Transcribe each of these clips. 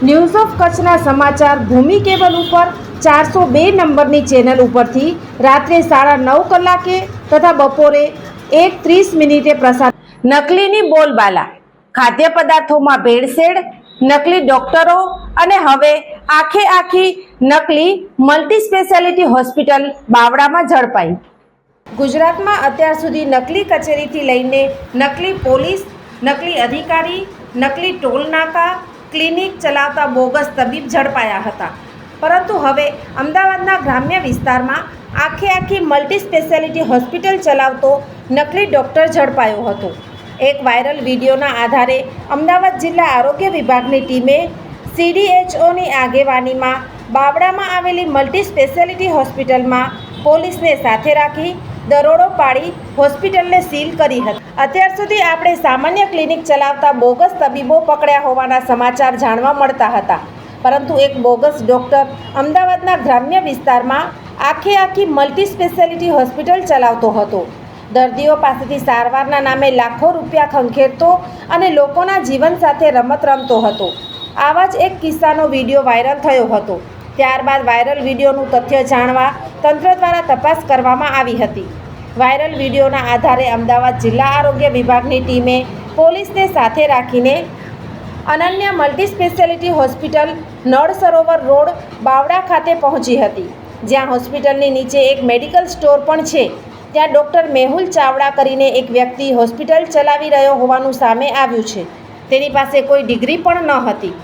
News of કચ્છના સમાચાર ભૂમિ cable ઉપર ચારસો બે નંબરની ચેનલ ઉપરથી રાત્રે સાડા નવ કલાકે તથા બપોરે એક ત્રીસ મિનિટે પ્રસાર નકલીની બોલબાલા, ખાદ્ય પદાર્થોમાં ભેળસેળ, નકલી ડોક્ટરો અને હવે આખે આખી નકલી મલ્ટી સ્પેશિયાલિટી હોસ્પિટલ બાવળામાં ઝડપાઈ. ગુજરાતમાં અત્યાર સુધી નકલી કચેરીથી લઈને નકલી પોલીસ, નકલી અધિકારી, નકલી ટોલ નાકા ક્લિનિક ચલાવતા બોગસ તબીબ ઝડપાયા હતા. પરંતુ હવે અમદાવાદના ગ્રામ્ય વિસ્તારમાં આખે આખી મલ્ટી સ્પેશિયાલિટી હોસ્પિટલ ચલાવતો નકલી ડૉક્ટર ઝડપાયો હતો. એક વાયરલ વિડીયોના આધારે અમદાવાદ જિલ્લા આરોગ્ય વિભાગની ટીમે સીડીએચઓની આગેવાનીમાં બાવડામાં આવેલી મલ્ટી સ્પેશિયાલિટી હોસ્પિટલમાં પોલીસને સાથે રાખી દરોડો પાડી હોસ્પિટલને સીલ કરી હતી. અત્યાર સુધી આપણે સામાન્ય ક્લિનિક ચલાવતા બોગસ તબીબો પકડ્યા હોવાના સમાચાર જાણવા મળતા હતા. પરંતુ એક બોગસ ડૉક્ટર અમદાવાદના ગ્રામ્ય વિસ્તારમાં આખે આખી મલ્ટી સ્પેશિયાલિટી હોસ્પિટલ ચલાવતો હતો. દર્દીઓ પાસેથી સારવારના નામે લાખો રૂપિયા ખંખેરતો અને લોકોના જીવન સાથે રમત રમતો હતો. આવા જ એક કિસ્સાનો વીડિયો વાયરલ થયો હતો. ત્યારબાદ વાયરલ વિડીયોનું તથ્ય જાણવા તંત્ર દ્વારા તપાસ કરવામાં આવી હતી. વાયરલ વિડીયોના આધારે અમદાવાદ જિલ્લા આરોગ્ય વિભાગની ટીમે પોલીસને સાથે રાખીને અનન્ય multi speciality hospital Nal Sarovar road બાવડા ખાતે પહોંચી હતી. જ્યાં હોસ્પિટલની નીચે એક મેડિકલ સ્ટોર પણ છે. ત્યાં ડૉક્ટર મેહુલ ચાવડા કરીને એક વ્યક્તિ હોસ્પિટલ ચલાવી રહ્યો હોવાનું સામે આવ્યું છે. તેની પાસે કોઈ ડિગ્રી પણ ન હતી.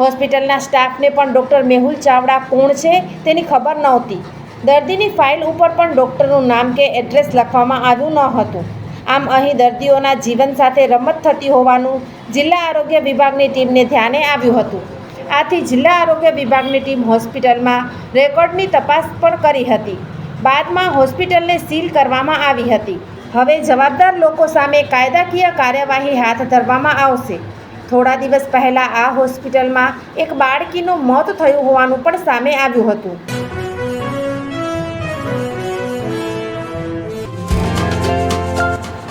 હોસ્પિટલના સ્ટાફને પણ ડૉક્ટર મેહુલ ચાવડા કોણ છે તેની ખબર નહોતી. દર્દીની ફાઇલ ઉપર પણ ડૉક્ટરનું નામ કે એડ્રેસ લખવામાં આવ્યું ન હતું. આમ અહીં દર્દીઓના જીવન સાથે રમત થતી હોવાનું જિલ્લા આરોગ્ય વિભાગની ટીમને ધ્યાને આવ્યું હતું. આથી જિલ્લા આરોગ્ય વિભાગની ટીમ હોસ્પિટલમાં રેકોર્ડની તપાસ પણ કરી હતી. બાદમાં હોસ્પિટલને સીલ કરવામાં આવી હતી. હવે જવાબદાર લોકો સામે કાયદાકીય કાર્યવાહી હાથ ધરવામાં આવશે. થોડા દિવસ પહેલાં આ હોસ્પિટલમાં એક બાળકીનું મોત થયું હોવાનું પણ સામે આવ્યું હતું.